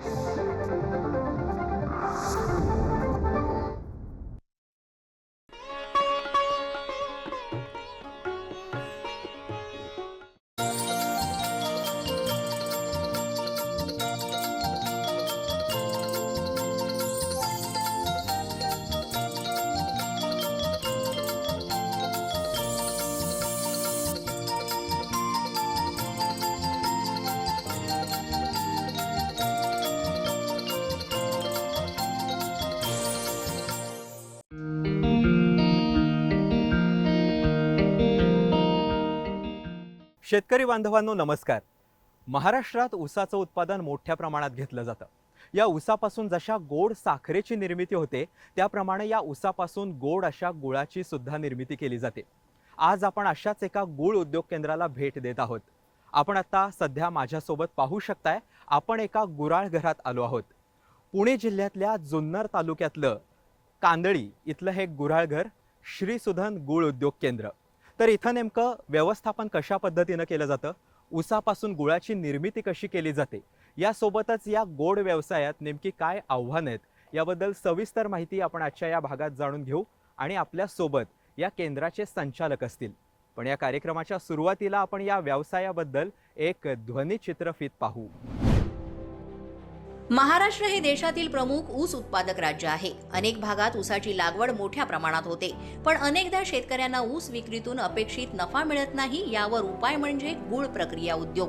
Thank you. शेतकरी बांधवांनो नमस्कार. महाराष्ट्रात ऊसाचं उत्पादन मोठ्या प्रमाणात घेतलं जातं. या ऊसापासून जशा गोड साखरेची निर्मिती होते त्याप्रमाणे या ऊसापासून गोड अशा गुळाची सुद्धा निर्मिती केली जाते. आज आपण अशाच एका गुळ उद्योग केंद्राला भेट देत आहोत. आपण आता सध्या माझ्यासोबत पाहू शकताय आपण एका गुराळ घरात आलो आहोत. पुणे जिल्ह्यातल्या जुन्नर तालुक्यातलं कांदळी इथलं हे गुऱ्हाळघर श्रीसुधन गुळ उद्योग केंद्र. तर इथं नेमकं व्यवस्थापन कशा पद्धतीनं केलं जातं? उसापासून गुळाची निर्मिती कशी केली जाते? यासोबतच या गोड व्यवसायात नेमकी काय आव्हानं आहेत? याबद्दल सविस्तर माहिती आपण आजच्या या भागात जाणून घेऊ आणि आपल्यासोबत या केंद्राचे संचालक असतील. पण या कार्यक्रमाच्या सुरुवातीला आपण या व्यवसायाबद्दल एक ध्वनिचित्रफित पाहू. महाराष्ट्र हे देशातील प्रमुख ऊस उत्पादक राज्य आहे. अनेक भागात ऊसाची लागवड मोठ्या प्रमाणात होते. पण अनेकदा शेतकऱ्यांना ऊस विक्रीतून अपेक्षित नफा मिळत नाही यावर उपाय म्हणजे गुळ प्रक्रिया उद्योग.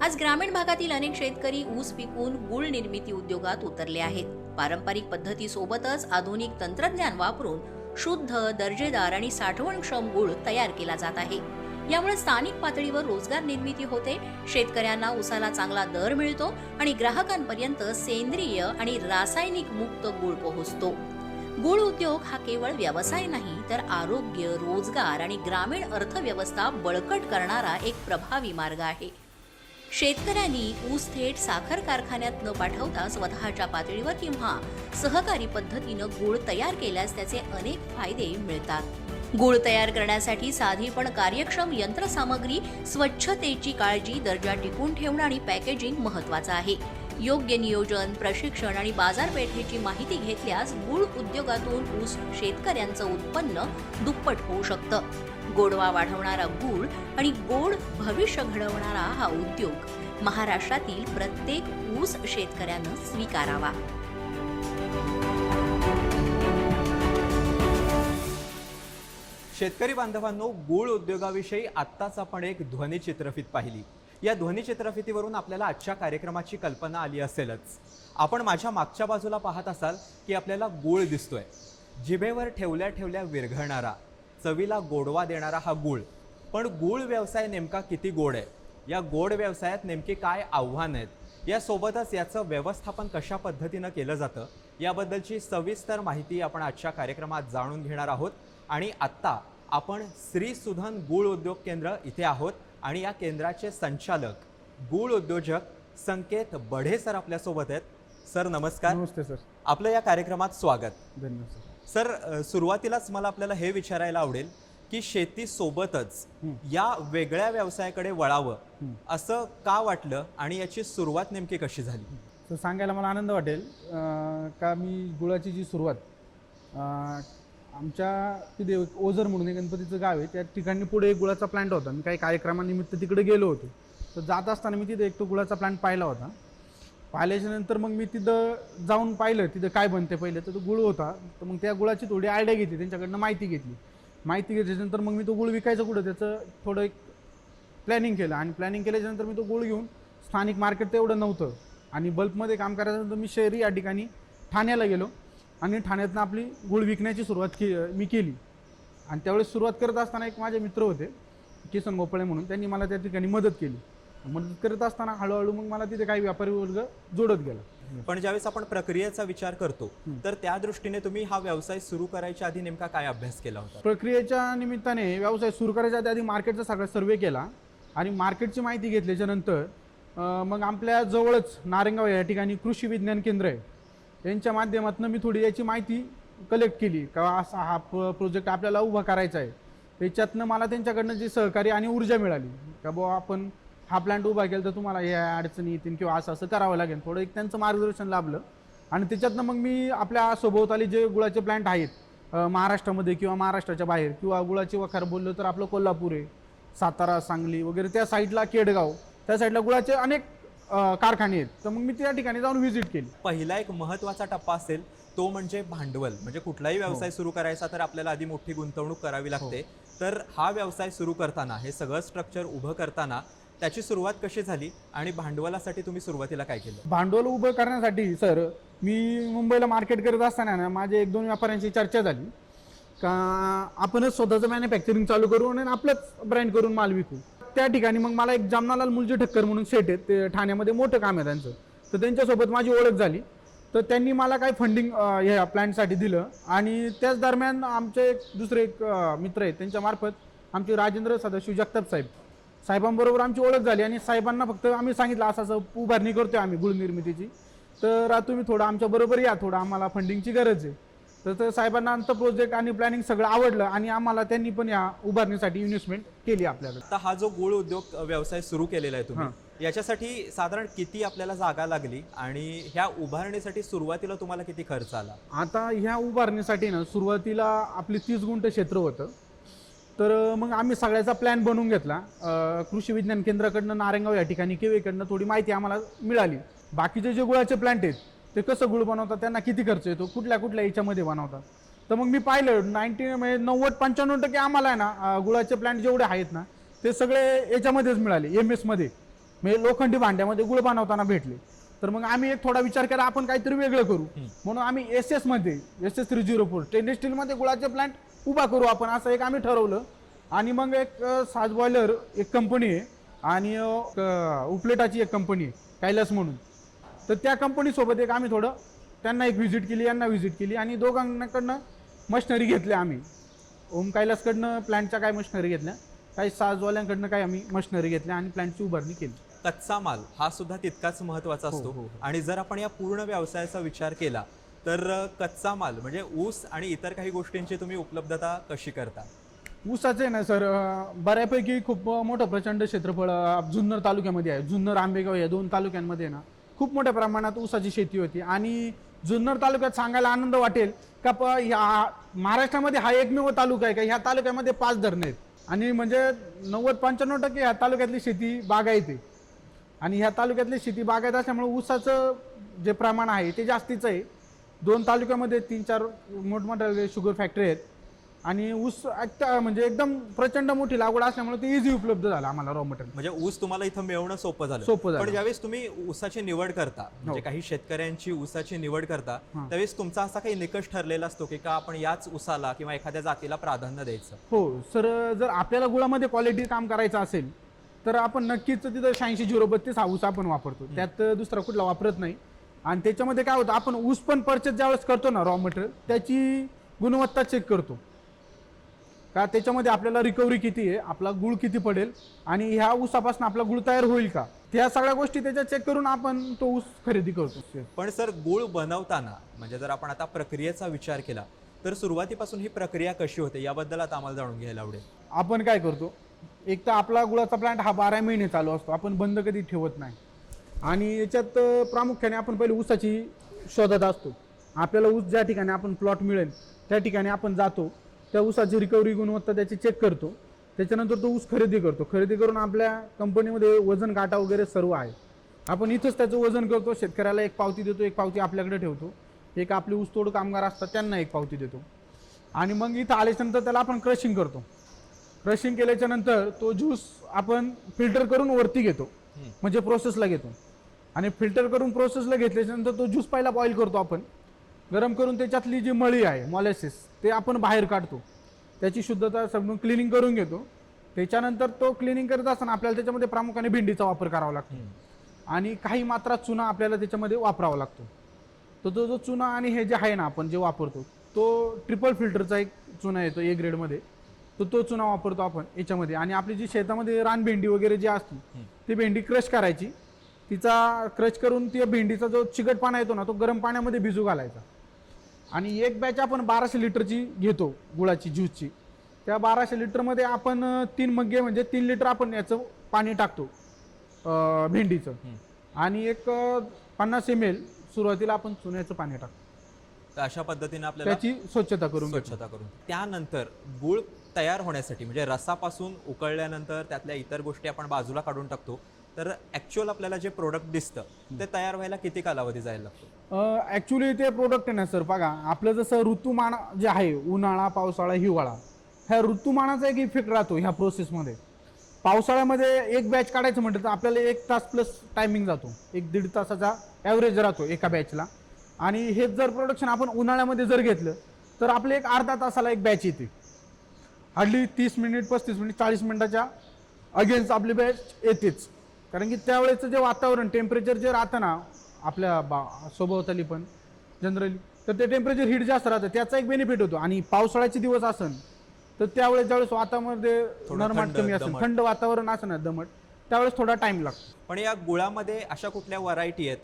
आज ग्रामीण भागातील अनेक शेतकरी ऊस पिकवून गुळ निर्मिती उद्योगात उतरले आहेत. पारंपरिक पद्धतीसोबतच आधुनिक तंत्रज्ञान वापरून शुद्ध दर्जेदार आणि साठवणक्षम गुळ तयार केला जात आहे. यामुळे स्थानिक पातळीवर रोजगार निर्मिती होते. शेतकऱ्यांना उसाला चांगला दर मिळतो आणि ग्राहकांपर्यंत सेंद्रिय आणि रासायनिक मुक्त गुळ पोहोचतो. गुळ उद्योग हा केवळ व्यवसाय नाही तर आरोग्य रोजगार आणि ग्रामीण अर्थव्यवस्था बळकट करणारा एक प्रभावी मार्ग आहे. शेतकऱ्यांनी ऊस थेट साखर कारखान्यात न पाठवता स्वतःच्या पातळीवर किंवा सहकारी पद्धतीनं गुळ तयार केल्यास त्याचे अनेक फायदे मिळतात. गुळ तयार करण्यासाठी साधी पण कार्यक्षम यंत्रसामग्री स्वच्छतेची काळजी दर्जा टिकून ठेवणं आणि पॅकेजिंग महत्वाचं आहे. योग्य नियोजन प्रशिक्षण आणि बाजारपेठेची माहिती घेतल्यास गुळ उद्योगातून ऊस शेतकऱ्यांचं उत्पन्न दुप्पट होऊ शकतं. गोडवा वाढवणारा गुळ आणि गोड भविष्य घडवणारा हा उद्योग महाराष्ट्रातील प्रत्येक ऊस शेतकऱ्यानं स्वीकारावा. शेतकरी बांधवांनो गूळ उद्योगाविषयी आत्ताच आपण एक ध्वनिचित्रफित पाहिली. या ध्वनिचित्रफितीवरून आपल्याला आजच्या कार्यक्रमाची कल्पना आली असेलच. आपण माझ्या मागच्या बाजूला पाहत असाल की आपल्याला गूळ दिसतोय. जिभेवर ठेवल्या ठेवल्या विरघळणारा चवीला गोडवा देणारा हा गूळ. पण गूळ व्यवसाय नेमका किती गोड आहे? या गोड व्यवसायात नेमकी काय आव्हानं आहेत? यासोबतच याचं व्यवस्थापन कशा पद्धतीनं केलं जातं? याबद्दलची सविस्तर माहिती आपण आजच्या कार्यक्रमात जाणून घेणार आहोत. आणि आत्ता आपण श्री सुधन गूळ उद्योग केंद्र इथे आहोत आणि या केंद्राचे संचालक गूळ उद्योजक संकेत बढे सर आपल्यासोबत आहेत. सर नमस्कार. नमस्ते सर. आपलं या कार्यक्रमात स्वागत. धन्यवाद सर. सुरुवातीलाच मला आपल्याला हे विचारायला आवडेल की शेती सोबतच हं. या वेगळ्या व्यवसायाकडे वळावं. असं का वाटलं आणि याची सुरुवात नेमकी कशी झाली? तर सांगायला मला आनंद वाटेल का मी गुळाची जी सुरुवात आमच्या तिथे ओझर म्हणून एक गणपतीचं गाव आहे. त्या ठिकाणी पुढे एक गुळाचा प्लांट होता. मी काही कार्यक्रमानिमित्त तिकडे गेलो होतो. तर जात असताना मी तिथे एक तो गुळाचा प्लांट पाहिला होता. पाहिल्याच्या नंतर मग मी तिथं जाऊन पाहिलं तिथं काय बनते पहिलं. तर तो गुळ होता. तर मग त्या गुळाची थोडी आयडिया घेतली. त्यांच्याकडनं माहिती घेतली. माहिती घेतल्याच्यानंतर मग मी तो गुळ विकायचा कुठं त्याचं थोडं एक प्लॅनिंग केलं. आणि प्लॅनिंग केल्याच्यानंतर मी तो गुळ घेऊन स्थानिक मार्केट तेवढं नव्हतं. आणि बल्कमध्ये काम करायचं मी शहरी या ठिकाणी ठाण्याला गेलो. आणि ठाण्यातनं आपली गुळ विकण्याची सुरुवात के मी केली. आणि त्यावेळेस सुरुवात करत असताना एक माझे मित्र होते किसन गोपळे म्हणून. त्यांनी मला त्या ठिकाणी मदत केली. मदत करत असताना हळूहळू मग मला तिथे काही व्यापारी वर्ग जोडत गेला. पण ज्यावेळेस आपण प्रक्रियेचा विचार करतो. तर त्या दृष्टीने तुम्ही हा व्यवसाय सुरू करायच्या आधी नेमका काय अभ्यास केला होता? प्रक्रियेच्या निमित्ताने व्यवसाय सुरू करायच्या आधी आधी मार्केटचा सगळा सर्वे केला आणि मार्केटची माहिती घेतल्याच्या नंतर अं, मग आपल्या जवळच नारेगाव या ठिकाणी कृषी विज्ञान केंद्र आहे. यांच्या माध्यमातून मी थोडी याची माहिती कलेक्ट केली. का असा हा प्रोजेक्ट आपल्याला उभा करायचा आहे. त्याच्यातनं मला त्यांच्याकडनं जी सहकार्य आणि ऊर्जा मिळाली. का बुवा आपण हा प्लांट उभा केला तर तुम्हाला या अडचणी येतील किंवा असं असं करावं लागेल. थोडं एक त्यांचं मार्गदर्शन लाभलं. आणि त्याच्यातनं मग मी आपल्या सभोवताली जे गुळाचे प्लांट आहेत महाराष्ट्रामध्ये किंवा महाराष्ट्राच्या बाहेर किंवा गुळाची वखार बोललो तर आपलं कोल्हापूर आहे सातारा सांगली वगैरे त्या साईडला केडगाव त्या साईडला गुळाचे अनेक कारखाने आहेत. तर मग मी त्या ठिकाणी जाऊन व्हिजिट केली. पहिला एक महत्त्वाचा टप्पा असेल तो म्हणजे भांडवल. म्हणजे कुठलाही व्यवसाय सुरू करायचा तर आपल्याला आधी मोठी गुंतवणूक करावी लागते. तर हा व्यवसाय सुरू करताना हे सगळं स्ट्रक्चर उभं करताना त्याची सुरुवात कशी झाली आणि भांडवलासाठी तुम्ही सुरुवातीला काय केलं? भांडवल उभं करण्यासाठी सर मी मुंबईला मार्केट करत असताना ना माझे एक दोन व्यापाऱ्यांची चर्चा झाली. का आपणच स्वतःचं मॅन्युफॅक्चरिंग चालू करू आणि आपलंच ब्रँड करून माल विकू. त्या ठिकाणी मग मला एक जामनालाल मुलजी ठक्कर म्हणून सेट आहेत. ते ठाण्यामध्ये मोठं काम आहे त्यांचं. तर त्यांच्यासोबत माझी ओळख झाली. तर त्यांनी मला काय फंडिंग ह्या प्लॅनसाठी दिलं. आणि त्याच दरम्यान आमचे एक दुसरे एक मित्र आहेत. त्यांच्यामार्फत आमचे राजेंद्र सदाशिव जगताप साहेब. साहेबांबरोबर आमची ओळख झाली आणि साहेबांना फक्त आम्ही सांगितलं असं असं उभारणी करतोय आम्ही गुळ निर्मितीची. तर तुम्ही थोडं आमच्याबरोबर या. थोडं आम्हाला फंडिंगची गरज आहे. तर साहेबांना आमचं प्रोजेक्ट आणि प्लॅनिंग सगळं आवडलं आणि आम्हाला त्यांनी पण या उभारणीसाठी इन्व्हेस्टमेंट केली आपल्याकडे. आता हा जो गुळ उद्योग व्यवसाय सुरू केलेला आहे तुम्ही याच्यासाठी साधारण किती आपल्याला जागा लागली आणि ह्या उभारणीसाठी सुरुवातीला तुम्हाला किती खर्च आला? आता ह्या उभारणीसाठी ना सुरुवातीला आपली तीस गुंठ क्षेत्र होतं. तर मग आम्ही सगळ्याचा प्लॅन बनवून घेतला. कृषी विज्ञान केंद्राकडनं नारायणगाव या ठिकाणी केवेकडनं थोडी माहिती आम्हाला मिळाली. बाकीचे जे गुळाचे प्लांट आहेत ते कसं गुळ बनवतात त्यांना किती खर्च येतो कुठल्या कुठल्या याच्यामध्ये बनवतात. तर मग मी पाहिलं नाईन्टी म्हणजे नव्वद पंच्याण्णव टक्के आम्हाला आहे ना गुळाचे प्लांट जेवढे आहेत ना ते सगळे याच्यामध्येच मिळाले एम एसमध्ये म्हणजे लोखंडी भांड्यामध्ये गुळ बनवताना भेटले. तर मग आम्ही एक थोडा विचार केला आपण काहीतरी वेगळं करू. म्हणून आम्ही एस एसमध्ये S S three zero four stainless स्टीलमध्ये गुळाचे प्लांट उभा करू आपण असं एक आम्ही ठरवलं. आणि मग एक साज बॉयलर एक कंपनी आहे. आणि उपलेटाची एक कंपनी आहे कैलास म्हणून. तर त्या कंपनीसोबत एक आम्ही थोडं त्यांना एक व्हिजिट केली यांना व्हिजिट केली आणि दोघांकडनं मशिनरी घेतल्या आम्ही. ओम कैलासकडनं प्लॅनच्या काय मशिनरी घेतल्या काही साजवाल्यांकडनं काही आम्ही मशिनरी घेतल्या आणि प्लॅनची उभारणी केली. कच्चा माल हा सुद्धा तितकाच महत्त्वाचा हो, असतो. हो, हो. आणि जर आपण या पूर्ण व्यवसायाचा विचार केला तर कच्चा माल म्हणजे ऊस आणि इतर काही गोष्टींची तुम्ही उपलब्धता कशी करता? ऊसाचं आहे ना सर बऱ्यापैकी खूप मोठं प्रचंड क्षेत्रफळ जुन्नर तालुक्यामध्ये आहे. जुन्नर आंबेगाव या दोन तालुक्यांमध्ये ना खूप मोठ्या प्रमाणात ऊसाची शेती होती. आणि जुन्नर तालुक्यात सांगायला आनंद वाटेल का प ह्या महाराष्ट्रामध्ये हा एकमेव तालुका आहे का? ह्या तालुक्यामध्ये पाच धरणं आहेत. आणि म्हणजे नव्वद पंच्याण्णव टक्के ह्या तालुक्यातली शेती बागायत आहे. आणि ह्या तालुक्यातली शेती बागायत असल्यामुळे ऊसाचं जे प्रमाण आहे ते जास्तीचं आहे. दोन तालुक्यामध्ये तीन चार मोठमोठ्या शुगर फॅक्टरी आहेत. आणि ऊस आता म्हणजे एकदम प्रचंड मोठी लागवड असल्यामुळे ते इझी उपलब्ध झालं आम्हाला रॉ मटेरियल म्हणजे ऊस तुम्हाला इथं मिळवणं सोपं झालं. सोपं झालं. पण ज्यावेळेस तुम्ही ऊसाची निवड करता म्हणजे हो. काही शेतकऱ्यांची ऊसाची निवड करता हां. त्यावेळेस तुमचा असा काही निकष ठरलेला असतो की का आपण याच ऊसाला किंवा एखाद्या जातीला प्राधान्य द्यायचं? हो सर जर आपल्याला गुळामध्ये क्वालिटी काम करायचं असेल तर आपण नक्कीच तिथं शहाऐंशी झिरो बत्तीस हा ऊस आपण वापरतो. त्यात दुसरा कुठला वापरत नाही. आणि त्याच्यामध्ये काय होतं आपण ऊस पण परचेस ज्यावेळेस करतो ना रॉ मटेरियल त्याची गुणवत्ता चेक करतो. का त्याच्यामध्ये आपल्याला रिकव्हरी किती आहे? आपला गुळ किती पडेल? आणि ह्या ऊसापासून आपला गुळ तयार होईल का? त्या सगळ्या गोष्टी त्याच्यात चेक करून आपण तो ऊस खरेदी करतो. पण सर गुळ बनवताना म्हणजे जर आपण आता प्रक्रियेचा विचार केला तर सुरुवातीपासून ही प्रक्रिया कशी होते? याबद्दल आता आम्हाला जाणून घ्यायला आवडेल. आपण काय करतो? एक तर आपला गुळाचा प्लांट हा बारा महिने चालू असतो. आपण बंद कधी ठेवत नाही. आणि याच्यात प्रामुख्याने आपण पहिले ऊसाची शोधत असतो. आपल्याला ऊस ज्या ठिकाणी आपण प्लॉट मिळेल त्या ठिकाणी आपण जातो. त्या ऊसाची रिकव्हरी गुणवत्ता त्याची चेक करतो. त्याच्यानंतर तो ऊस खरेदी करतो. खरेदी करून आपल्या कंपनीमध्ये वजन काटा वगैरे सर्व आहे. आपण इथंच त्याचं वजन करतो. शेतकऱ्याला एक पावती देतो एक पावती आपल्याकडे ठेवतो. एक आपले ऊसतोड कामगार असतात त्यांना एक पावती देतो. आणि मग इथं आल्याच्यानंतर त्याला आपण क्रशिंग करतो. क्रशिंग केल्याच्यानंतर तो ज्यूस आपण फिल्टर करून वरती घेतो. म्हणजे प्रोसेसला घेतो. आणि फिल्टर करून प्रोसेसला घेतल्याच्या नंतर तो ज्यूस पहिला बॉईल करतो आपण. गरम करून त्याच्यातली जी मळी आहे मॉलेसिस ते आपण बाहेर काढतो. त्याची शुद्धता समजून क्लिनिंग करून घेतो. त्याच्यानंतर तो क्लिनिंग करत असताना आपल्याला त्याच्यामध्ये प्रामुख्याने भेंडीचा वापर करावा लागतो. आणि काही मात्रा चुना आपल्याला त्याच्यामध्ये वापरावा लागतो. तर तो जो चुना आणि हे जे आहे ना आपण जे वापरतो तो ट्रिपल फिल्टरचा एक चुना येतो ए ग्रेडमध्ये तर तो चुना वापरतो आपण याच्यामध्ये. आणि आपली जी शेतामध्ये रानभेंडी वगैरे जी असते ती भेंडी क्रश करायची. तिचा क्रश करून त्या भेंडीचा जो चिकटपाणा येतो ना तो गरम पाण्यामध्ये भिजू घालायचा. आणि एक बॅच आपण बाराशे लिटरची घेतो गुळाची ज्यूसची. त्या बाराशे लिटरमध्ये आपण तीन मग्गे म्हणजे तीन लिटर आपण याचं पाणी टाकतो भेंडीचं. आणि एक पन्नास एम एल सुरुवातीला आपण चुन्याचं पाणी टाकतो. तर अशा पद्धतीने आपल्याला त्याची स्वच्छता करून. स्वच्छता करून. त्यानंतर गुळ तयार होण्यासाठी म्हणजे रसापासून उकळल्यानंतर त्यातल्या इतर गोष्टी आपण बाजूला काढून टाकतो. तर ॲक्च्युअल आपल्याला जे प्रोडक्ट दिसतं ते तयार व्हायला किती कालावधी जायला लागतो? ॲक्च्युली ते प्रोडक्ट आहे ना सर बघा आपलं जसं ऋतुमान जे आहे उन्हाळा पावसाळा हिवाळा ह्या ऋतुमानाचा एक इफेक्ट राहतो ह्या प्रोसेसमध्ये पावसाळ्यामध्ये एक बॅच काढायचं म्हटलं तर आपल्याला एक तास प्लस टायमिंग जातो. एक दीड तासाचा ॲव्हरेज राहतो एका बॅचला आणि हेच जर प्रोडक्शन आपण उन्हाळ्यामध्ये जर घेतलं तर आपले एक अर्धा तासाला एक बॅच येते. हार्डली तीस मिनिट पस्तीस मिनिट चाळीस मिनिटाच्या अगेन्स्ट आपली बॅच येतेच. कारण की त्यावेळेचं जे वातावरण टेम्परेचर जे राहतं ना आपल्या बा सभोवताली पण जनरली तर ते टेम्परेचर हीट जास्त राहतं. त्याचा एक बेनिफिट होतो. आणि पावसाळ्याचे दिवस असन तर त्यावेळेस ज्यावेळेस वातावरणामध्ये थोडं नरमाट कमी असेल. थंड वातावरण असं ना दमट त्यावेळेस थोडा टाइम लागतो. पण या गुळामध्ये अशा कुठल्या व्हरायटी आहेत?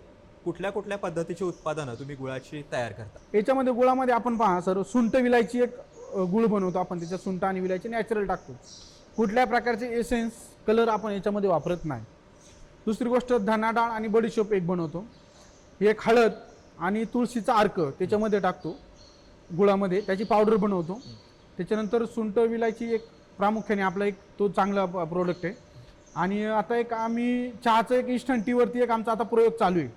कुठल्या कुठल्या पद्धतीची उत्पादनं तुम्ही गुळाची तयार करता. याच्यामध्ये गुळामध्ये आपण पहा सर सुंठ विलायची एक गुळ बनवतो आपण. त्याच्यात सुंठ आणि विलायची नॅचरल टाकतो. कुठल्या प्रकारचे एसेन्स कलर आपण याच्यामध्ये वापरत नाही. दुसरी गोष्ट धना डाळ आणि बडीशोप एक बनवतो. एक हळद आणि तुळशीचा अर्क त्याच्यामध्ये टाकतो गुळामध्ये. त्याची पावडर बनवतो. त्याच्यानंतर सुंठ विलायची एक प्रामुख्याने आपला एक तो चांगला प्रोडक्ट आहे. आणि आता एक आम्ही चहाचं एक इन्स्टंट टीवरती एक आमचा आता प्रयोग चालू आहे.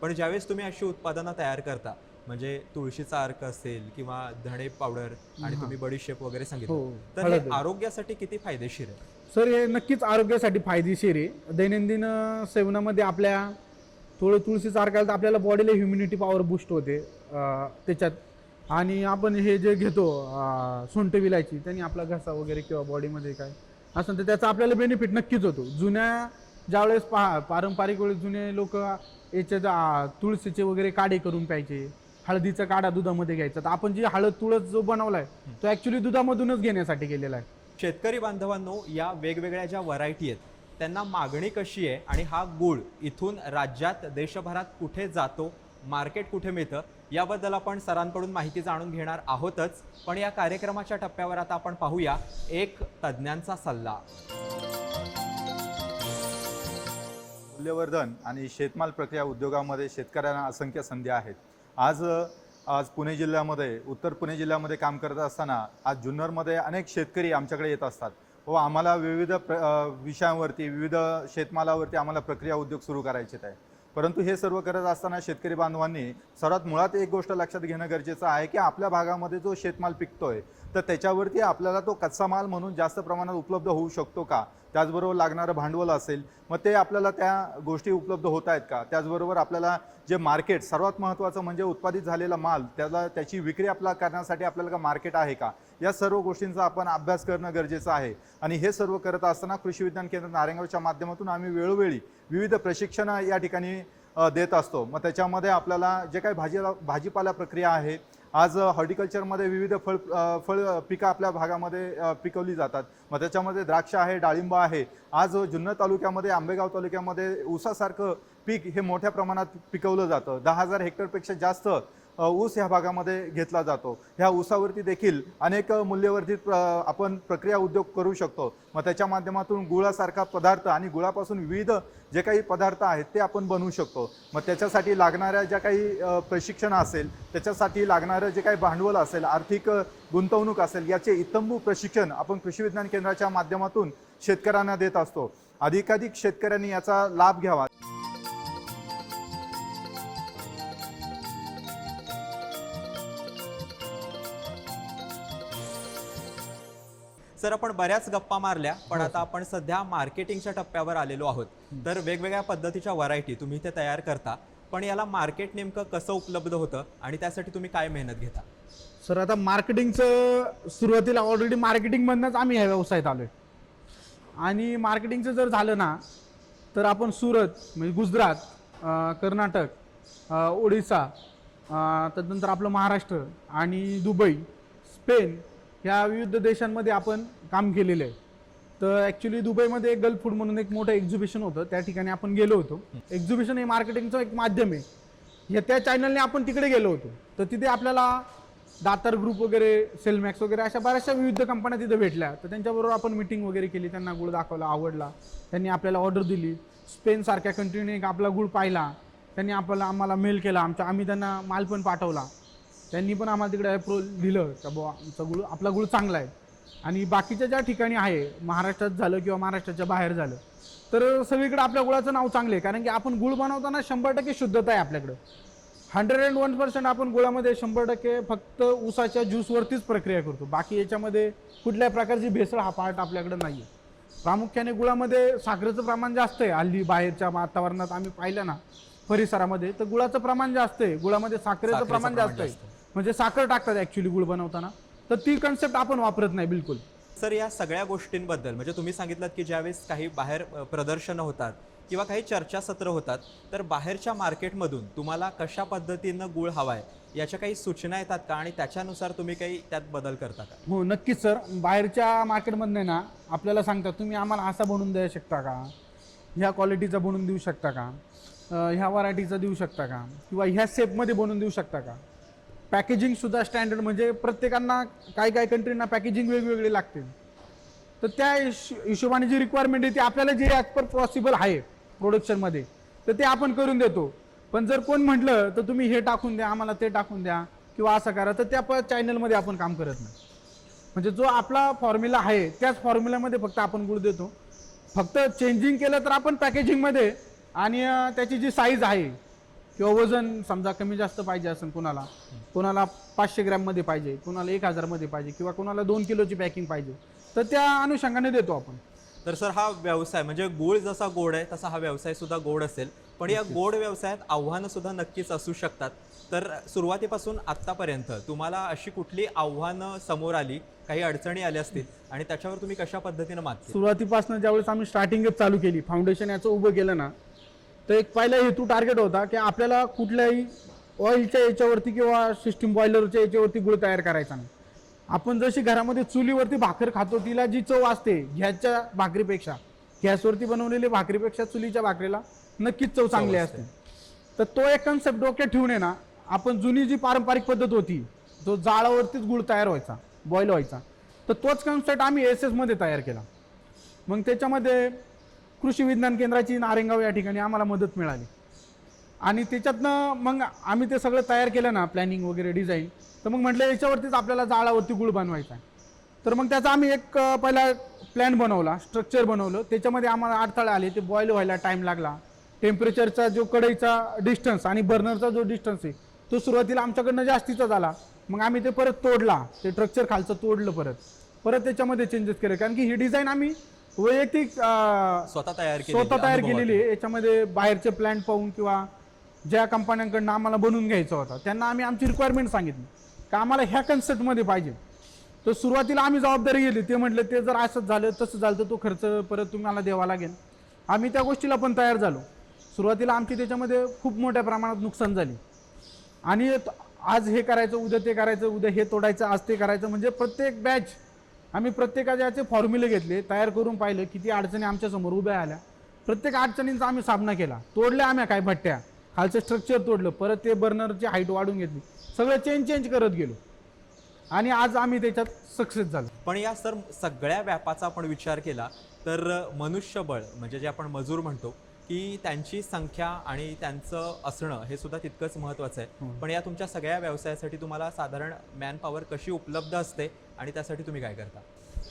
पण ज्यावेळेस तुम्ही अशी उत्पादनं तयार करता म्हणजे तुळशीचा अर्क असेल किंवा धणे पावडर आणि तुम्ही बडीशेप वगैरे हो, सांगितलं तर हळद. हे. आरोग्यासाठी किती फायदेशीर आहे? सर हे नक्कीच आरोग्यासाठी फायदेशीर आहे. दैनंदिन सेवनामध्ये आपल्या थोडं तुळशीचं अर्कायला तर आपल्याला बॉडीला ह्युमिनिटी पॉवर बूस्ट होते त्याच्यात. आणि आपण हे जे घेतो अं, सुंठ विलायची त्यांनी आपला घसा वगैरे किंवा बॉडीमध्ये काय असं तर त्याचा आपल्याला बेनिफिट नक्कीच होतो. जुन्या ज्यावेळेस पहा पारंपरिक वेळेस जुने लोक याच्यात तुळशीचे वगैरे काढे करून प्यायचे हळदीचा काढा दुधामध्ये घ्यायचा. तर आपण जी हळद तुळस जो बनवला आहे तो ॲक्च्युली दुधामधूनच घेण्यासाठी केलेला आहे. शेतकरी बांधवांनो या वेगवेगळ्या ज्या व्हरायटी आहेत त्यांना मागणी कशी आहे आणि हा गुळ इथून राज्यात देशभरात कुठे जातो मार्केट कुठे मिळतं याबद्दल आपण सरांकडून माहिती जाणून घेणार आहोतच. पण या कार्यक्रमाच्या टप्प्यावर आता आपण पाहूया एक तज्ज्ञांचा सल्ला. मूल्यवर्धन आणि शेतमाल प्रक्रिया उद्योगामध्ये शेतकऱ्यांना असंख्य संधी आहेत. आज आज पुणे जिल्ह्यामध्ये उत्तर पुणे जिल्ह्यामध्ये काम करत असताना आज जुन्नरमध्ये अनेक शेतकरी आमच्याकडे येत असतात. व आम्हाला विविध प्र विषयांवरती विविध शेतमालावरती आम्हाला प्रक्रिया उद्योग सुरू करायचे आहे. परंतु हे सर्व करत असताना शेतकरी बांधवांनी सर्वात मुळात एक गोष्ट लक्षात घेणं गरजेचं आहे की आपल्या भागामध्ये जो शेतमाल पिकतोय तर त्याच्यावरती आपल्याला तो कच्चा माल म्हणून जास्त प्रमाणात उपलब्ध होऊ शकतो का? त्याचबरोबर लागणारं भांडवल असेल मग ते आपल्याला त्या गोष्टी उपलब्ध होत आहेत का? त्याचबरोबर आपल्याला जे मार्केट सर्वात महत्त्वाचं म्हणजे उत्पादित झालेला माल त्याला त्याची विक्री आपला करण्यासाठी आपल्याला का मार्केट आहे का? या सर्व गोष्टींचा आपण अभ्यास करणं गरजेचं आहे. आणि हे सर्व करत असताना कृषी विज्ञान केंद्र नारायणगावच्या माध्यमातून आम्ही वेळोवेळी विविध प्रशिक्षणं या ठिकाणी देत असतो. मग त्याच्यामध्ये आपल्याला जे काही भाजीला भाजीपाला प्रक्रिया आहे आज हॉर्टिकल्चरमध्ये विविध फळ फळ पिकं आपल्या भागामध्ये पिकवली जातात. मग त्याच्यामध्ये द्राक्ष आहे डाळिंब आहे. आज जुन्नर तालुक्यामध्ये आंबेगाव तालुक्यामध्ये ऊसासारखं पीक हे मोठ्या प्रमाणात पिकवलं जातं. दहा हजार हेक्टरपेक्षा जास्त ऊस ह्या भागामध्ये घेतला जातो. ह्या ऊसावरती देखील अनेक मूल्यवर्धित प्र- आपण प्रक्रिया उद्योग करू शकतो. मग त्याच्या माध्यमातून गुळासारखा पदार्थ आणि गुळापासून विविध जे काही पदार्थ आहेत ते आपण बनवू शकतो. मग त्याच्यासाठी लागणाऱ्या ज्या काही प्रशिक्षण असेल त्याच्यासाठी लागणारं जे काही भांडवल असेल आर्थिक गुंतवणूक असेल याचे इतंबू प्रशिक्षण आपण कृषी विज्ञान केंद्राच्या माध्यमातून शेतकऱ्यांना देत असतो. अधिकाधिक शेतकऱ्यांनी याचा लाभ घ्यावा. सर आपण बऱ्याच गप्पा मारल्या पण आता आपण सध्या मार्केटिंगच्या टप्प्यावर आलेलो आहोत. तर वेगवेगळ्या पद्धतीच्या व्हरायटी तुम्ही ते तयार करता पण याला मार्केट नेमकं कसं उपलब्ध होतं आणि त्यासाठी तुम्ही काय मेहनत घेता? सर आता मार्केटिंगचं सुरुवातीला ऑलरेडी मार्केटिंगमधनंच आम्ही ह्या व्यवसायात आलो आहे आणि मार्केटिंगचं जर झालं ना तर आपण सुरत म्हणजे गुजरात कर्नाटक ओडिसा त्यानंतर आपलं महाराष्ट्र आणि दुबई स्पेन ह्या विविध देशांमध्ये आपण काम केलेलं आहे. तर ॲक्च्युली दुबईमध्ये एक गल्फ फूड म्हणून एक मोठं एक्झिबिशन होतं. त्या ठिकाणी आपण गेलो होतो. एक्झिबिशन हे मार्केटिंगचं एक माध्यम आहे. या त्या चॅनलने आपण तिकडे गेलो होतो. तर तिथे आपल्याला दातार ग्रुप वगैरे सेलमॅक्स वगैरे अशा बऱ्याचशा विविध कंपन्या तिथे भेटल्या. तर त्यांच्याबरोबर आपण मिटिंग वगैरे केली. त्यांना गुळ दाखवला आवडला. त्यांनी आपल्याला ऑर्डर दिली. स्पेनसारख्या कंट्रीने एक आपला गुळ पाहिला. त्यांनी आपल्याला आम्हाला मेल केला. आमच्या आम्ही त्यांना माल पण पाठवला. त्यांनी पण आम्हाला तिकडे अप्रूव्हल दिलं का बुवा आमचा गुळ आपला गुळ चांगला आहे. आणि बाकीच्या ज्या ठिकाणी आहे महाराष्ट्रात झालं किंवा महाराष्ट्राच्या बाहेर झालं तर सगळीकडे आपल्या गुळाचं नाव चांगलं आहे. कारण की आपण गुळ बनवताना शंभर टक्के शुद्धता आहे आपल्याकडं. हंड्रेड अँड वन पर्सेंट आपण गुळामध्ये शंभर टक्के फक्त ऊसाच्या ज्यूसवरतीच प्रक्रिया करतो. बाकी याच्यामध्ये कुठल्या प्रकारची भेसळ हा पार्ट आपल्याकडे नाही आहे प्रामुख्याने गुळामध्ये साखरेचं प्रमाण जास्त आहे. हल्ली बाहेरच्या वातावरणात आम्ही पाहिलं ना परिसरामध्ये तर गुळाचं प्रमाण जास्त आहे. गुळामध्ये साखरेचं प्रमाण जास्त आहे. म्हणजे साखर टाकतात ॲक्च्युली गुळ बनवताना. तर ती कन्सेप्ट आपण वापरत नाही बिलकुल. सर या सगळ्या गोष्टींबद्दल म्हणजे तुम्ही सांगितलं की ज्यावेळेस काही बाहेर प्रदर्शनं होतात किंवा काही चर्चासत्र होतात तर बाहेरच्या मार्केटमधून तुम्हाला कशा पद्धतीनं गुळ हवाय याच्या काही सूचना येतात का? आणि त्याच्यानुसार तुम्ही काही त्यात बदल करता का? हो नक्कीच सर. बाहेरच्या मार्केटमधनं ना आपल्याला सांगतात तुम्ही आम्हाला असा बनवून देऊ शकता का? ह्या क्वालिटीचा बनवून देऊ शकता का? ह्या व्हरायटीचा देऊ शकता का? किंवा ह्या शेपमध्ये बनवून देऊ शकता का? पॅकेजिंगसुद्धा स्टँडर्ड म्हणजे प्रत्येकांना काही काही कंट्रींना पॅकेजिंग वेगवेगळी लागते. तर त्या हिशोबाने जी रिक्वायरमेंट आहे ती आपल्याला जे ॲज पर पॉसिबल आहे प्रोडक्शनमध्ये तर ते आपण करून देतो. पण जर कोण म्हटलं तर तुम्ही हे टाकून द्या आम्हाला ते टाकून द्या किंवा असं करा तर त्या प चॅनलमध्ये आपण काम करत नाही. म्हणजे जो आपला फॉर्म्युला आहे त्याच फॉर्म्युलामध्ये फक्त आपण गुळ देतो. फक्त चेंजिंग केलं तर आपण पॅकेजिंगमध्ये आणि त्याची जी साईज आहे किंवा वजन समजा कमी जास्त पाहिजे असेल कोणाला कोणाला पाचशे ग्रॅममध्ये पाहिजे कोणाला एक हजारमध्ये पाहिजे किंवा कोणाला दोन किलोची पॅकिंग पाहिजे तर त्या अनुषंगाने देतो आपण. तर सर हा व्यवसाय म्हणजे गोड जसा गोड आहे तसा हा व्यवसाय सुद्धा गोड असेल. पण या गोड व्यवसायात आव्हानं सुद्धा नक्कीच असू शकतात. तर सुरुवातीपासून आत्तापर्यंत तुम्हाला अशी कुठली आव्हानं समोर आली काही अडचणी आल्या असतील आणि त्याच्यावर तुम्ही कशा पद्धतीनं मात? सुरुवातीपासून ज्यावेळेस आम्ही स्टार्टिंगच चालू केली फाउंडेशन याचं उभं केलं ना तर एक पहिला हेतू टार्गेट होता की आपल्याला कुठल्याही ऑइलच्या याच्यावरती किंवा सिस्टीम बॉयलरच्या याच्यावरती गुळ तयार करायचा नाही. आपण जशी घरामध्ये चुलीवरती भाकर खातो तिला जी चव असते गॅसच्या भाकरीपेक्षा गॅसवरती बनवलेली भाकरीपेक्षा चुलीच्या भाकरीला नक्कीच चव चांगली असते. असते. तर तो एक कन्सेप्ट डोक्यात ठेवून आहे ना आपण जुनी जी पारंपरिक पद्धत होती जो जाळावरतीच गुळ तयार व्हायचा बॉईल व्हायचा तर तोच कन्सेप्ट आम्ही एस एसमध्ये तयार केला. मग त्याच्यामध्ये कृषी विज्ञान केंद्राची नारेंगाव या ठिकाणी आम्हाला मदत मिळाली. आणि त्याच्यातनं मग आम्ही ते सगळं तयार केलं ना प्लॅनिंग वगैरे डिझाईन तर मग म्हटलं याच्यावरतीच आपल्याला जाळावरती गुळ बनवायचा आहे. तर मग त्याचा आम्ही एक पहिला प्लॅन बनवला स्ट्रक्चर बनवलं. त्याच्यामध्ये आम्हाला अडथळे आले ते बॉईल व्हायला टाईम लागला. टेम्परेचरचा जो कढईचा डिस्टन्स आणि बर्नरचा जो डिस्टन्स आहे तो सुरुवातीला आमच्याकडनं जास्तीचा झाला. मग आम्ही ते परत तोडला. ते स्ट्रक्चर खालचं तोडलं परत. परत त्याच्यामध्ये चेंजेस केले. कारण की ही डिझाईन आम्ही वैयक्तिक स्वतः तयार स्वतः तयार. केलेली आहे. याच्यामध्ये बाहेरचे प्लॅन पाहून किंवा ज्या कंपन्यांकडनं आम्हाला बनवून घ्यायचा होता त्यांना आम्ही आमची रिक्वायरमेंट सांगितली का आम्हाला ह्या कन्सेप्टमध्ये पाहिजे. तर सुरुवातीला आम्ही जबाबदारी घेतली ते म्हटलं ते जर असंच झालं तसं झालं तर तो खर्च परत तुम्हाला द्यावा लागेल. आम्ही त्या गोष्टीला पण तयार झालो. सुरुवातीला आमची त्याच्यामध्ये खूप मोठ्या प्रमाणात नुकसान झाली. आणि आज हे करायचं उद्या ते करायचं उद्या हे तोडायचं आज ते करायचं म्हणजे प्रत्येक बॅच आम्ही प्रत्येकाचे याचे फॉर्म्युले घेतले तयार करून पाहिलं किती अडचणी आमच्यासमोर उभ्या आल्या. प्रत्येक अडचणींचा आम्ही सामना केला. तोडल्या आम्ही काय भट्ट्या. खालचं स्ट्रक्चर तोडलं परत ते बर्नरची हाईट वाढून घेतली. सगळं चेंज चेंज करत गेलो. आणि आज आम्ही त्याच्यात सक्सेस झालो. पण या सर सगळ्या व्यापाचा आपण विचार केला तर मनुष्यबळ म्हणजे जे आपण मजूर म्हणतो की त्यांची संख्या आणि त्यांचं असणं हे सुद्धा तितकंच महत्त्वाचं आहे. हो. पण या तुमच्या सगळ्या व्यवसायासाठी तुम्हाला साधारण मॅन पॉवर कशी उपलब्ध असते आणि त्यासाठी तुम्ही काय करता?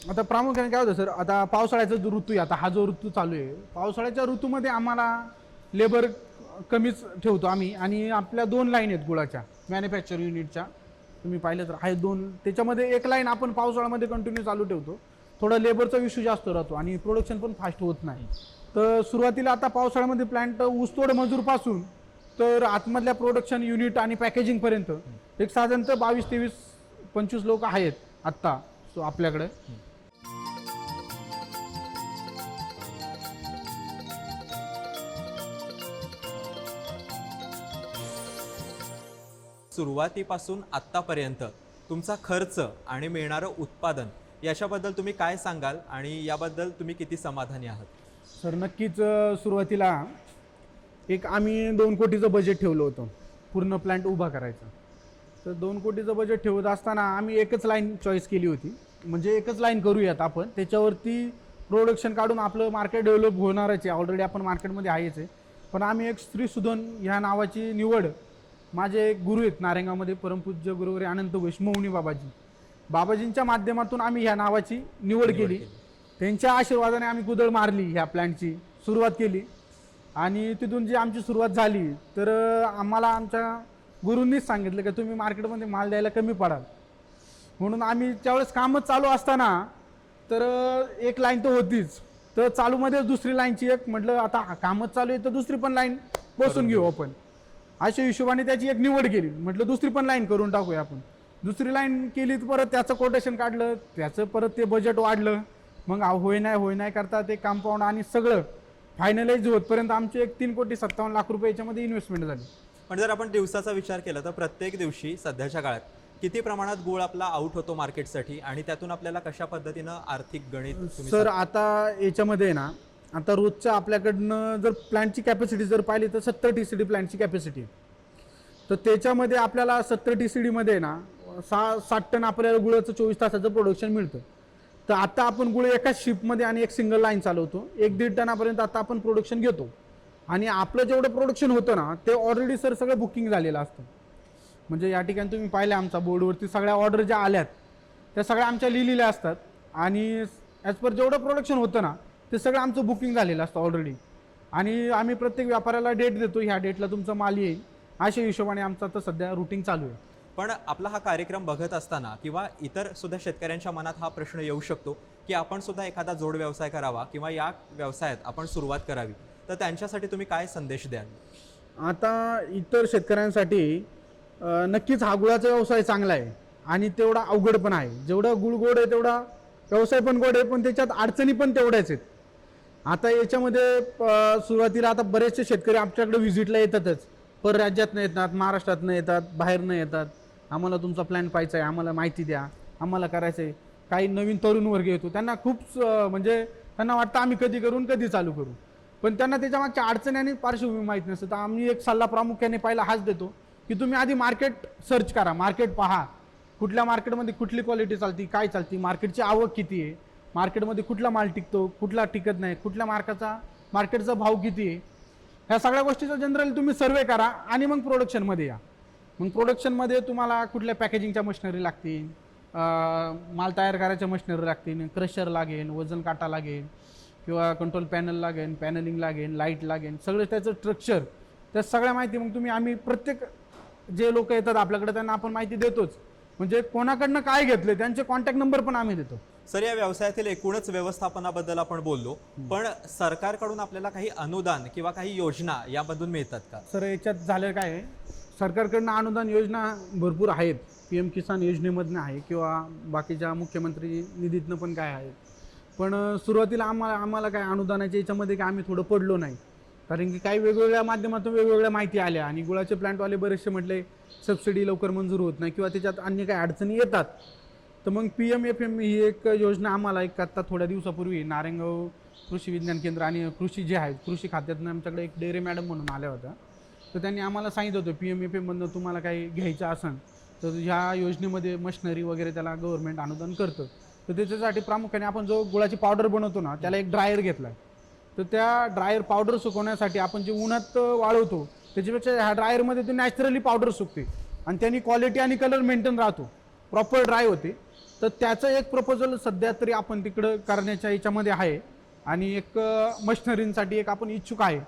आता प्रामुख्याने काय होतं सर आता पावसाळ्याचा जो ऋतू आहे आता हा जो ऋतू चालू आहे पावसाळ्याच्या ऋतूमध्ये आम्हाला लेबर कमीच ठेवतो आम्ही. आणि आपल्या दोन लाईन आहेत गुळाच्या मॅन्युफॅक्चर युनिटच्या तुम्ही पाहिलं तर आहे दोन. त्याच्यामध्ये एक लाईन आपण पावसाळ्यामध्ये कंटिन्यू चालू ठेवतो. थोडा लेबरचा इश्यू जास्त राहतो आणि प्रोडक्शन पण फास्ट होत नाही. तर सुरुवातीला आता पावसाळ्यामध्ये प्लॅन्ट ऊसतोड मजूरपासून तर आतमधल्या प्रोडक्शन युनिट आणि पॅकेजिंगपर्यंत एक साधारणतः बावीस तेवीस पंचवीस लोक आहेत. आत्ता सो आपल्याकडे. सुरुवातीपासून आत्तापर्यंत तुमचा खर्च आणि मिळणारं उत्पादन याच्याबद्दल तुम्ही काय सांगाल आणि याबद्दल तुम्ही किती समाधानी आहात? सर नक्कीच सुरुवातीला एक आम्ही दोन कोटीचं बजेट ठेवलं होतं. पूर्ण प्लांट उभा करायचा. तर दोन कोटीचं बजेट ठेवत असताना आम्ही एकच लाईन चॉईस केली होती. म्हणजे एकच लाईन करूयात आपण. त्याच्यावरती प्रोडक्शन काढून आपलं मार्केट डेव्हलप होणारच आहे. ऑलरेडी आपण मार्केटमध्ये आहेच आहे. पण आम्ही एक स्त्री सुधन ह्या नावाची निवड माझे एक गुरु आहेत नारेगावमध्ये परमपूज्य गुरुवरी अनंत मौनी बाबाजी. बाबाजींच्या माध्यमातून आम्ही ह्या नावाची निवड केली. त्यांच्या आशीर्वादाने आम्ही कुदळ मारली ह्या प्लॅनची सुरुवात केली. आणि तिथून जी आमची सुरुवात झाली तर आम्हाला आमच्या गुरूंनीच सांगितलं की तुम्ही मार्केटमध्ये माल द्यायला कमी पडाल. म्हणून आम्ही त्यावेळेस कामच चालू असताना तर एक लाईन तर होतीच. तर चालूमध्येच दुसरी लाईनची एक म्हटलं आता कामच चालू आहे तर दुसरी पण लाईन बसून घेऊ आपण. अशा हिशोबाने त्याची एक निवड केली. म्हटलं दुसरी पण लाईन करून टाकूया आपण. दुसरी लाईन केली तर परत त्याचं कोटेशन काढलं त्याचं परत ते बजेट वाढलं. मग होय नाही होय नाही करता ते कंपाऊंड आणि सगळं फायनलाइज होतपर्यंत आमचे एक तीन कोटी सत्तावन्न लाख रुपये याच्यामध्ये इन्व्हेस्टमेंट झाली. पण जर आपण दिवसाचा विचार केला तर प्रत्येक दिवशी सध्याच्या काळात किती प्रमाणात गुळ आपला आउट होतो मार्केटसाठी आणि त्यातून आपल्याला कशा पद्धतीनं आर्थिक गणित सर आता याच्यामध्ये ना आता रोजच्या आपल्याकडनं जर प्लॅनची कॅपॅसिटी जर पाहिली तर सत्तर टी सी डी प्लॅनची कॅपॅसिटी तर त्याच्यामध्ये आपल्याला सत्तर टी सी डीमध्ये ना सहा साठ टन आपल्याला गुळाचं चोवीस तासाचं प्रोडक्शन मिळतं. तर आता आपण गुळ एकाच शिपमध्ये आणि एक सिंगल लाईन चालवतो. एक दीड टनापर्यंत आता आपण प्रोडक्शन घेतो. आणि आपलं जेवढं प्रोडक्शन होतं ना ते ऑलरेडी सर सगळं बुकिंग झालेलं असतं. म्हणजे या ठिकाणी तुम्ही पाहिलं आमच्या बोर्डवरती सगळ्या ऑर्डर ज्या आल्यात त्या सगळ्या आमच्या लिहिलेल्या असतात. आणि ॲज पर जेवढं प्रोडक्शन होतं ना ते सगळं आमचं बुकिंग झालेलं असतं ऑलरेडी आणि आम्ही प्रत्येक व्यापाऱ्याला डेट देतो ह्या डेटला तुमचा माल येईल. अशा हिशोबाने आमचं आता सध्या रुटीन चालू आहे. पण आपला हा कार्यक्रम बघत असताना किंवा इतर सुद्धा शेतकऱ्यांच्या मनात हा प्रश्न येऊ शकतो की आपण सुद्धा एखादा जोड व्यवसाय करावा किंवा या व्यवसायात आपण सुरुवात करावी. तर त्यांच्यासाठी तुम्ही काय संदेश द्याल? आता इतर शेतकऱ्यांसाठी नक्कीच हा गुळाचा व्यवसाय चांगला आहे आणि तेवढा अवघड पण आहे. जेवढं गुळ गोड आहे तेवढा व्यवसाय पण गोड आहे पण त्याच्यात अडचणी पण तेवढ्याच आहेत. आता याच्यामध्ये सुरुवातीला आता बरेचसे शेतकरी आमच्याकडे व्हिजिटला येतातच. परराज्यातनं येतात महाराष्ट्रातनं येतात बाहेरनं येतात. आम्हाला तुमचा प्लॅन पाहायचा आहे आम्हाला माहिती द्या आम्हाला करायचं आहे. काही नवीन तरुण वर्ग येतो त्यांना खूप म्हणजे त्यांना वाटतं आम्ही कधी करून कधी चालू करू. पण त्यांना त्याच्या मागच्या अडचणी आणि पार्श्वभूमी माहीत नसतं. तर आम्ही एक सल्ला प्रामुख्याने पहिला हाच देतो की तुम्ही आधी मार्केट सर्च करा मार्केट पहा. कुठल्या मार्केटमध्ये कुठली क्वालिटी चालती काय चालती मार्केटची आवक किती आहे? मार्केटमध्ये कुठला माल टिकतो कुठला टिकत नाही कुठल्या मार्काचा मार्केटचा भाव किती आहे? ह्या सगळ्या गोष्टीचा जनरल तुम्ही सर्वे करा आणि मग प्रोडक्शनमध्ये या. मग प्रोडक्शनमध्ये तुम्हाला कुठल्या पॅकेजिंगच्या मशिनरी लागतील माल तयार करायच्या मशिनरी लागतील क्रशर लागेल वजन काटा लागेल किंवा कंट्रोल पॅनल लागेल पॅनलिंग लागेल लाइट लागेल सगळं त्याचं स्ट्रक्चर त्या सगळ्या माहिती मग तुम्ही आम्ही प्रत्येक जे लोक येतात आपल्याकडे त्यांना आपण माहिती देतोच. म्हणजे कोणाकडनं काय घेतलं त्यांचे कॉन्टॅक्ट नंबर पण आम्ही देतो. सर या व्यवसायातील एकूणच व्यवस्थापनाबद्दल आपण बोललो. पण सरकारकडून आपल्याला काही अनुदान किंवा काही योजना यामधून मिळतात का? सर याच्यात झालं काय आहे? सरकारकडनं अनुदान योजना भरपूर आहेत. पी एम किसान योजनेमधनं आहे किंवा बाकीच्या मुख्यमंत्री निधीतनं पण काय आहेत पण सुरुवातीला आम्हाला आम्हाला काय अनुदानाच्या याच्यामध्ये काय आम्ही थोडं पडलो नाही. कारण की काही वेगवेगळ्या माध्यमातून वेगवेगळ्या माहिती आल्या आणि गुळाचे प्लांटवाले बरेचसे म्हटले सबसिडी लवकर मंजूर होत नाही किंवा त्याच्यात अन्य काही अडचणी येतात. तर मग पी एम एफ एम ही एक योजना आम्हाला एक आत्ता थोड्या दिवसापूर्वी नारायणगाव कृषी विज्ञान केंद्र आणि कृषी जे आहेत कृषी खात्यातनं आमच्याकडे एक डेरे मॅडम म्हणून आल्या होत्या. तर त्यांनी आम्हाला सांगितलं होतं पी एम एफ एममधनं तुम्हाला काही घ्यायचं असेल तर ह्या योजनेमध्ये मशिनरी वगैरे त्याला गव्हर्नमेंट अनुदान करतं. तर त्याच्यासाठी प्रामुख्याने आपण जो गुळाची पावडर बनवतो ना त्याला एक ड्रायर घेतला तर त्या ड्रायर पावडर सुकवण्यासाठी आपण जे उन्हात वाळवतो त्याच्यापेक्षा ह्या ड्रायरमध्ये ते नॅचरली पावडर सुकते. आणि त्यांनी क्वालिटी आणि कलर मेंटेन राहतो. प्रॉपर ड्राय होते. तर त्याचं एक प्रपोजल सध्या तरी आपण तिकडं करण्याच्या याच्यामध्ये आहे. आणि एक मशिनरींसाठी एक आपण इच्छुक आहे.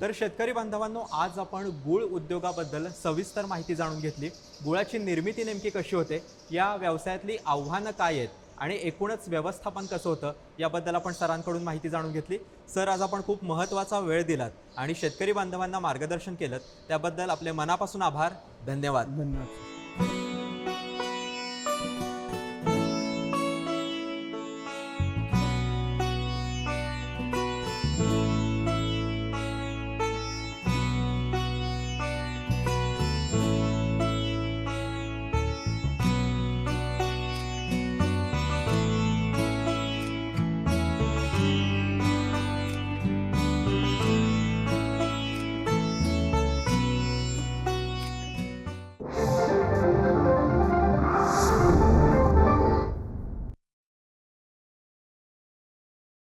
तर शेतकरी बांधवांनो आज आपण गुळ उद्योगाबद्दल सविस्तर माहिती जाणून घेतली. गुळाची निर्मिती नेमकी कशी होते? या व्यवसायातली आव्हानं काय आहेत? आणि एकूणच व्यवस्थापन कसं होतं याबद्दल आपण सरांकडून माहिती जाणून घेतली. सर आज आपण खूप महत्त्वाचा वेळ दिलात आणि शेतकरी बांधवांना मार्गदर्शन केलं त्याबद्दल आपले मनापासून आभार. धन्यवाद. धन्यवाद.